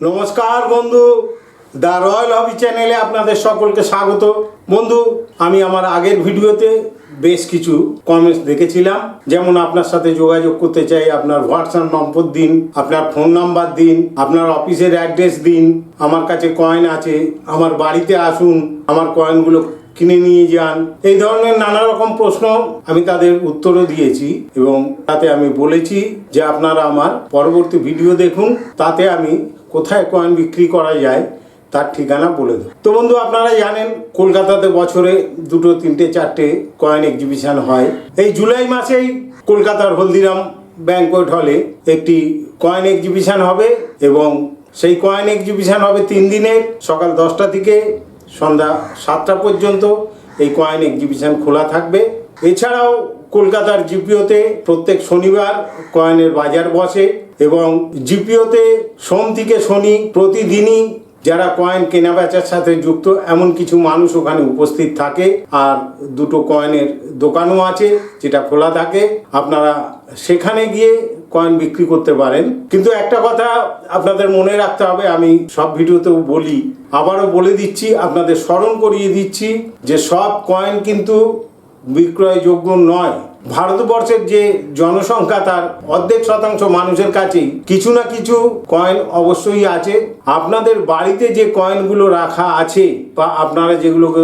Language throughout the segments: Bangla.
নমস্কার বন্ধু, দ্য রয়্যাল হবি চ্যানেলে আপনাদের সকলকে স্বাগত। বন্ধু, আমি আমার আগের ভিডিওতে বেশ কিছু কমেন্টস দেখেছিলাম। যেমন আপনার সাথে যোগাযোগ করতে চাই, আপনার হোয়াটসঅ্যাপ নম্বর দিন, আপনার ফোন নাম্বার দিন, আপনার অফিসের অ্যাড্রেস দিন, আমার কাছে কয়েন আছে, আমার বাড়িতে আসুন, আমার কয়েনগুলো কিনে নিয়ে যান। এই ধরনের নানা রকম প্রশ্ন আমি তাদের উত্তরও দিয়েছি এবং তাতে আমি বলেছি যে আপনারা আমার পরবর্তী ভিডিও দেখুন, তাতে আমি কোথায় কয়েন বিক্রি করা যায় তার ঠিকানা বলে দেব। তো বন্ধু, আপনারা জানেন কলকাতাতে বছরে দুটো, তিনটে, চারটে কয়েন এক্সিবিশন হয়। এই জুলাই মাসেই কলকাতার হলদিরাম ব্যাংকোয়েট হলে একটি কয়েন এক্সিবিশন হবে এবং সেই কয়েন এক্সিবিশন হবে তিন দিনের, সকাল দশটা থেকে সন্ধ্যা সাতটা পর্যন্ত এই কয়েন এক্সিবিশন খোলা থাকবে। এছাড়াও কলকাতার জিপিওতে প্রত্যেক শনিবার কয়েনের বাজার বসে এবং জিপিওতে সোম থেকে শনি প্রতিদিনই যারা কয়েন কেনা বেচার সাথে যুক্ত, এমন কিছু মানুষ ওখানে উপস্থিত থাকে। আর দুটো কয়েনের দোকানও আছে যেটা খোলা থাকে। আপনারা সেখানে গিয়ে কয়েন বিক্রি করতে পারেন। কিন্তু একটা কথা আপনাদের মনে রাখতে হবে, আমি সব ভিডিওতেও বলি আবারও বলে দিচ্ছি, আপনাদের স্মরণ করিয়ে দিচ্ছি যে সব কয়েন কিন্তু বিক্রয়যোগ্য নয়। ভারতবর্ষের যে জনসংখ্যা তার অর্ধেক শতাংশ মানুষের কাছেই। কিছু না কিছু কয়েন অবশ্যই আছে। আপনাদের বাড়িতে যে কয়েনগুলো রাখা আছে বা আপনারা যেগুলোকে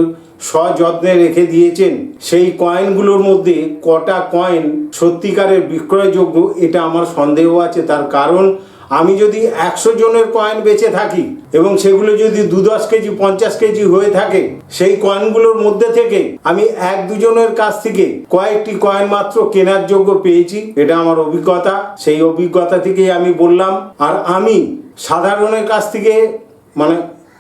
সযত্নে রেখে দিয়েছেন, সেই কয়েনগুলোর মধ্যে কটা কয়েন সত্যিকারের বিক্রয়যোগ্য, এটা আমার সন্দেহ আছে। তার কারণ আমি যদি একশো জনের কয়েন বেঁচে থাকি এবং সেগুলো যদি দু দশ কেজি, পঞ্চাশ কেজি হয়ে থাকে, সেই কয়েনগুলোর মধ্যে থেকে আমি এক দুজনের কাছ থেকে কয়েকটি কয়েন মাত্র কেনার যোগ্য পেয়েছি। এটা আমার অভিজ্ঞতা। সেই অভিজ্ঞতা থেকেই আমি বললাম, আর আমি সাধারণের কাছ থেকে মানে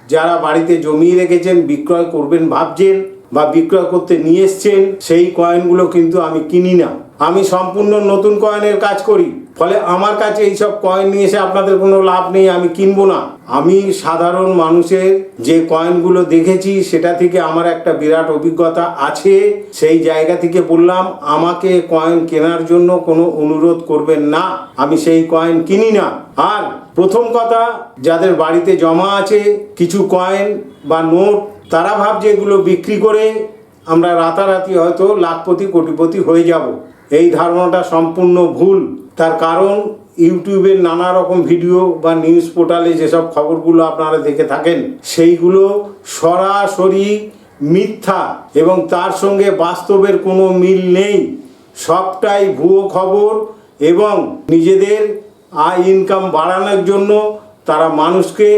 যারা বাড়িতে জমিয়ে রেখেছেন, বিক্রয় করবেন ভাবছেন বা বিক্রয় করতে নিয়ে এসছেন, সেই কয়েনগুলো কিন্তু আমি কিনি না। আমি সম্পূর্ণ নতুন কয়েনের কাজ করি। ফলে আমার কাছে এইসব কয়েন নিয়ে এসে আপনাদের কোনো লাভ নেই, আমি কিনবো না। আমি সাধারণ মানুষের যে কয়েনগুলো দেখেছি, সেটা থেকে আমার একটা বিরাট অভিজ্ঞতা আছে। সেই জায়গা থেকে বললাম, আমাকে কয়েন কেনার জন্য কোনো অনুরোধ করবেন না, আমি সেই কয়েন কিনি না। আর প্রথম কথা, যাদের বাড়িতে জমা আছে, কিছু কয়েন বা নোট তারা ভাবছে এগুলো বিক্রি করে আমরা রাতারাতি হয়তো লাখপতি, কোটিপতি হয়ে যাব। এই ধারণাটা সম্পূর্ণ ভুল। তার কারণ ইউটিউবের নানা রকম ভিডিও বা নিউজ পোর্টালে যেসব খবরগুলো আপনারা দেখে থাকেন, সেইগুলো সরাসরি মিথ্যা এবং তার সঙ্গে বাস্তবের কোনো মিল নেই। সবটাই ভুয়ো খবর এবং নিজেদের আয় ইনকাম বাড়ানোর জন্য তারা মানুষকে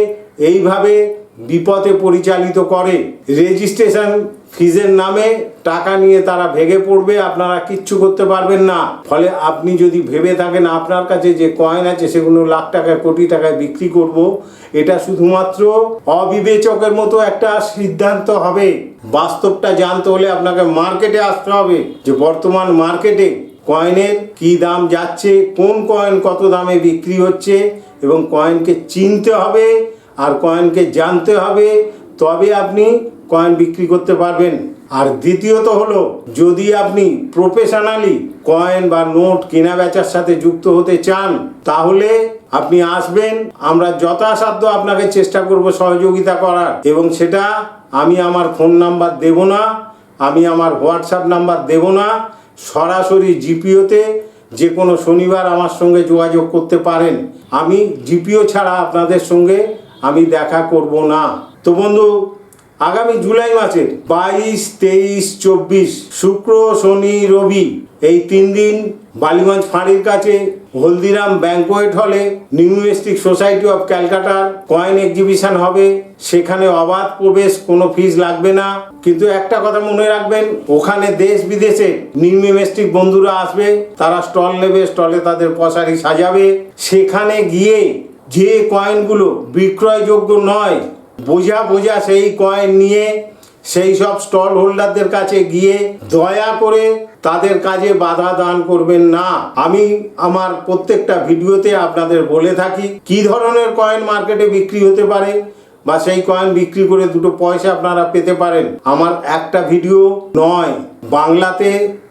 এইভাবে বিপথে পরিচালিত করে। রেজিস্ট্রেশন ফিজের নামে টাকা নিয়ে তারা ভেঙে পড়বে, আপনারা কিচ্ছু করতে পারবেন না। ফলে আপনি যদি ভেবে থাকেন, আপনার কাছে যে কয়েন আছে, সেগুলো লাখ টাকায় কোটি টাকায় বিক্রি করব, এটা শুধুমাত্র অবিবেচকের মতো একটা সিদ্ধান্ত হবে। বাস্তবটা জানতে হলে আপনাকে মার্কেটে আসতে হবে, যে বর্তমান মার্কেটে কয়েনের কি দাম যাচ্ছে, কোন কয়েন কত দামে বিক্রি হচ্ছে, এবং কয়েনকে চিনতে হবে আর কয়েনকে জানতে হবে, তবে আপনি কয়েন বিক্রি করতে পারবেন। আর দ্বিতীয়ত হলো, যদি আপনি প্রফেশনালি কয়েন বা নোট কেনা বেচার সাথে যুক্ত হতে চান, তাহলে আপনি আসবেন, আমরা যথাসাধ্য আপনাকে চেষ্টা করব সহযোগিতা করার। এবং সেটা আমি আমার ফোন নাম্বার দেব না, আমি আমার হোয়াটসঅ্যাপ নাম্বার দেব না, সরাসরি জিপিওতে যে কোনো শনিবার আমার সঙ্গে যোগাযোগ করতে পারেন। আমি জিপিও ছাড়া আপনাদের সঙ্গে আমি দেখা করব না। তো বন্ধু, আগামী জুলাই মাসের বাইশ, তেইশ, চব্বিশ, শুক্র, শনি, রবি, এই তিন দিন বালিগঞ্জ ফাঁড়ির কাছে হলদিরাম ব্যাংকোয়েট হলে নিউমেস্টিক সোসাইটি অফ ক্যালকাটার কয়েন এক্সিবিশন হবে। সেখানে অবাধ প্রবেশ, কোনো ফিস লাগবে না। কিন্তু একটা কথা মনে রাখবেন, ওখানে দেশ বিদেশে নিউমেস্টিক বন্ধুরা আসবে, তারা স্টল নেবে, স্টলে তাদের পশারি সাজাবে। সেখানে গিয়ে যে কয়েনগুলো বিক্রয়যোগ্য নয়, বোঝা বোঝা সেই কয়েন নিয়ে সেই সব স্টল হোল্ডারদের কাছে গিয়ে দয়া করে তাদের কাজে বাধা দান করবেন না। আমি আমার প্রত্যেকটা ভিডিওতে আপনাদের বলে থাকি, কি ধরনের কয়েন মার্কেটে বিক্রি হতে পারে বা সেই কয়েন বিক্রি করে দুটো পয়সা আপনারা পেতে পারেন। আমার একটা ভিডিও নয়, বাংলাতে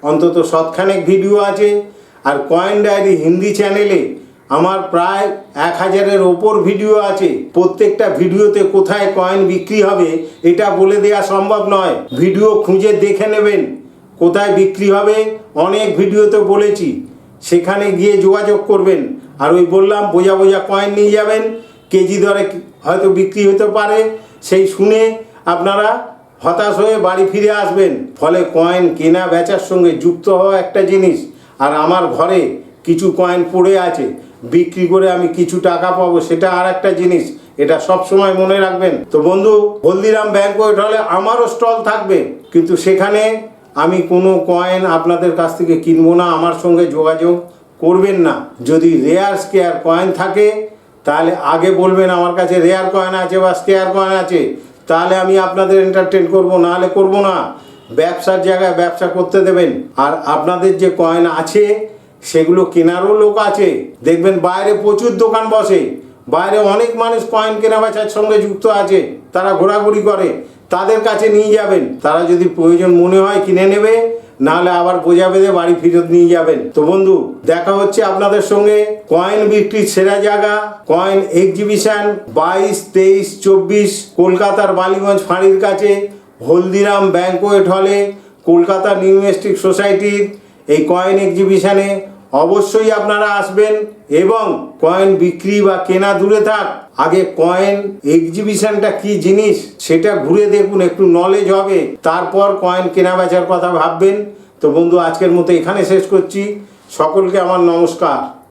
অন্তত সৎখানেক ভিডিও আছে, আর কয়েন ডায়েরি হিন্দি চ্যানেলে আমার প্রায় এক হাজারের ওপর ভিডিও আছে। প্রত্যেকটা ভিডিওতে কোথায় কয়েন বিক্রি হবে, এটা বলে দেওয়া সম্ভব নয়। ভিডিও খুঁজে দেখে নেবেন, কোথায় বিক্রি হবে, অনেক ভিডিওতে বলেছি। সেখানে গিয়ে যোগাযোগ করবেন। আর ওই বললাম, বোঝা বোঝা কয়েন নিয়ে যাবেন, কেজি দরে হয়তো বিক্রি হতে পারে। সেই শুনে আপনারা হতাশ হয়ে বাড়ি ফিরে আসবেন। ফলে কয়েন কেনা বেচার সঙ্গে যুক্ত হওয়া একটা জিনিস। আর আমার ঘরে কিছু কয়েন পড়ে আছে। বিক্রি করে আমি কিছু টাকা পাবো, সেটা আর একটা জিনিস। এটা সব সময় মনে রাখবেন। তো বন্ধু, হলদিরাম ব্যাংকোয়েট হলে আমারও স্টল থাকবে। কিন্তু সেখানে আমি কোনো কয়েন আপনাদের কাছ থেকে কিনবো না, আমার সঙ্গে যোগাযোগ করবেন না। যদি রেয়ার স্কেয়ার কয়েন থাকে, তাহলে আগে বলবেন আমার কাছে রেয়ার কয়েন আছে বা স্কেয়ার কয়েন আছে। তাহলে আমি আপনাদের এন্টারটেন করব না হলে করব না। ব্যবসার জায়গায় ব্যবসা করতে দেবেন। আর আপনাদের যে কয়েন আছে সেগুলো কেনারও লোক আছে। দেখবেন বাইরে প্রচুর দোকান বসে। বাইরে অনেক মানুষ কয়েন কেনা বেচার সঙ্গে যুক্ত আছে। তারা ঘোরাঘুরি করে। তাদের কাছে নিয়ে যাবেন। তারা যদি প্রয়োজন মনে হয় কিনে নেবে, নাহলে আবার বোঝা বেঁধে বাড়ি ফেরত নিয়ে যাবেন। তো বন্ধু, দেখা হচ্ছে আপনাদের সঙ্গে। কয়েন বিক্রির সেরা জায়গা কয়েন এক্সিবিশন বাইশ, তেইশ, চব্বিশ, কলকাতার বালিগঞ্জ ফাঁড়ির কাছে, হলদিরাম ব্যাংকোয়েট হলে কলকাতা নিউমেস্টিক সোসাইটির এই কয়েন এক্সিবিশনে অবশ্যই আপনারা আসবেন এবং কয়েন বিক্রি বা কেনা দূরে থাক। আগে কয়েন এক্সিবিশনটা কি জিনিস সেটা ঘুরে দেখুন, একটু নলেজ হবে। তারপর কয়েন কেনা বেচার কথা ভাববেন। তো বন্ধু, আজকের মতো এখানে শেষ করছি। সকলকে আমার নমস্কার।